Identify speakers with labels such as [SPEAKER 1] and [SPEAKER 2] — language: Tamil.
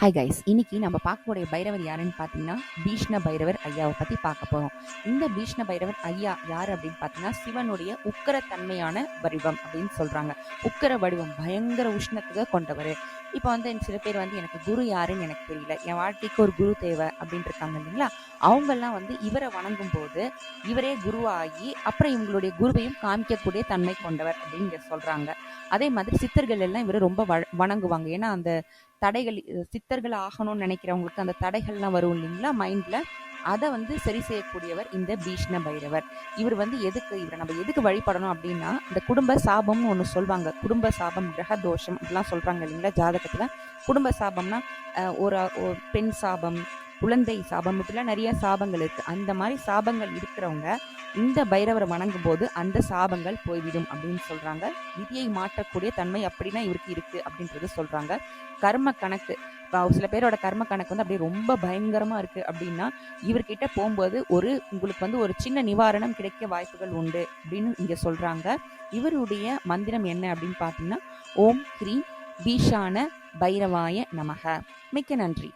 [SPEAKER 1] ஹாய் கைஸ் இன்னைக்கு நம்ம பார்க்கக்கூடிய பைரவர் யாருன்னு பார்த்தீங்கன்னா பீஷ்ண பைரவர் ஐயாவை பற்றி பார்க்க போகிறோம் இந்த பீஷ்ண பைரவர் ஐயா யார் அப்படின்னு பார்த்தீங்கன்னா சிவனுடைய உக்கரத்தன்மையான வடிவம் அப்படின்னு சொல்கிறாங்க உக்கர வடிவம் பயங்கர உஷ்ணத்துக்கு கொண்டவர். இப்போ வந்து சில பேர் வந்து எனக்கு குரு யாருன்னு எனக்கு தெரியல. என் வாழ்க்கைக்கு ஒரு குரு தேவை அப்படின்ட்டு இருக்காங்க இல்லைங்களா? அவங்கெல்லாம் வந்து இவரை வணங்கும் போது இவரே குருவாகி அப்புறம் இவங்களுடைய குருவையும் காமிக்கக்கூடிய தன்மை கொண்டவர் அப்படின்னு சொல்றாங்க. அதே மாதிரி சித்தர்கள் எல்லாம் இவரை ரொம்ப வ- வணங்குவாங்க. ஏன்னா அந்த தடைகள் சித்தர்கள் ஆகணும்னு நினைக்கிறவங்களுக்கு அந்த தடைகள்லாம் வரும் இல்லைங்களா? மைண்ட்ல அதை வந்து சரி செய்யக்கூடியவர் இந்த பீஷ்ண பைரவர். இவர் வந்து எதுக்கு இவரை நம்ம எதுக்கு வழிபடணும் அப்படின்னா இந்த குடும்ப சாபம்னு ஒன்று சொல்லுவாங்க குடும்ப சாபம் கிரக தோஷம் அப்படிலாம் சொல்றாங்க இல்லைங்களா ஜாதகத்துல? குடும்ப சாபம்னா அஹ், ஒரு ஒரு பெண் சாபம் குழந்தை சாபம் இப்படிலாம் நிறைய சாபங்கள் இருக்கு. அந்த மாதிரி சாபங்கள் இருக்கிறவங்க இந்த பைரவரை வணங்கும் போது அந்த சாபங்கள் போய்விடும் அப்படின்னு சொல்றாங்க. விதியை மாற்றக்கூடிய தன்மை அப்படின்னா இவருக்கு இருக்கு அப்படின்றது சொல்றாங்க. கர்ம கணக்கு. சில பேரோட கர்ம கணக்கு வந்து அப்படியே ரொம்ப பயங்கரமா இருக்கு அப்படின்னா இவர்கிட்ட போகும்போது ஒரு உங்களுக்கு வந்து ஒரு சின்ன நிவாரணம் கிடைக்க வாய்ப்புகள் உண்டு அப்படின்னு இங்க சொல்றாங்க. இவருடைய மந்திரம் என்ன அப்படின்னு பார்த்தீங்கன்னா ஓம் ஸ்ரீ பீஷான பைரவாய நமக மிக்க நன்றி.